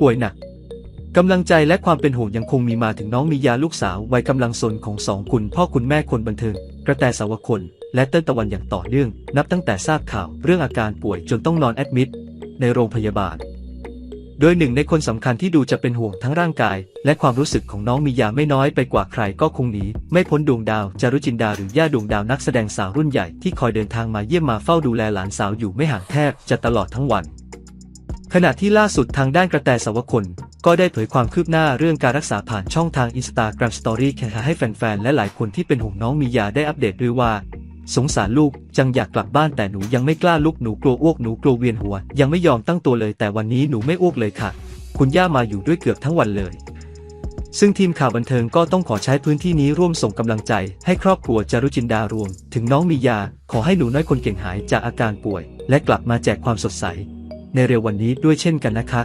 ป่วยหนักกำลังใจและความเป็นห่วงยังคงมีมาถึงน้องมียาลูกสาววัยกำลังสนของสองคุณพ่อคุณแม่คนบันเทิง กระแตสาวคน และเต้นตะวันอย่างต่อเนื่อง นับตั้งแต่ทราบข่าวเรื่องอาการป่วยจนต้องนอนแอดมิดในโรงพยาบาล โดยหนึ่งในคนสำคัญที่ดูจะเป็นห่วงทั้งร่างกาย และความรู้สึกของน้องมียาไม่น้อยไปกว่าใครก็คงหนีไม่พ้นดวงดาวจารุจินดาหรือย่าดวงดาวนักแสดงสาวรุ่นใหญ่ที่คอยเดินทางมาเยี่ยมมาเฝ้าดูแลหลานสาวอยู่ไม่ห่างแทบจะตลอดทั้งวัน ขณะที่ล่าสุดทางด้านกระแตสวคนก็ได้เผยความคืบหน้าเรื่องการรักษาผ่านช่องทาง Instagram Story แค่ให้แฟนๆ และหลายคนที่เป็นห่วงน้องมียาได้อัปเดตด้วยว่า สงสารลูกจังอยากกลับบ้านแต่หนูยังไม่กล้าลุกหนูกลัวอ้วกหนูกลัวเวียนหัว ยังไม่ยอมตั้งตัวเลย แต่วันนี้หนูไม่อ้วกเลยค่ะ คุณย่ามาอยู่ด้วยเกือบทั้งวันเลย ซึ่งทีมข่าวบันเทิงก็ต้องขอใช้พื้นที่นี้ร่วมส่งกำลังใจ ให้ครอบครัวจารุจินดารวม ถึงน้องมียา ขอให้หนูน้อยคนเก่งหายจากอาการป่วย และกลับมาแจกความสดใส ในเร็ววันนี้ด้วยเช่นกันนะคะ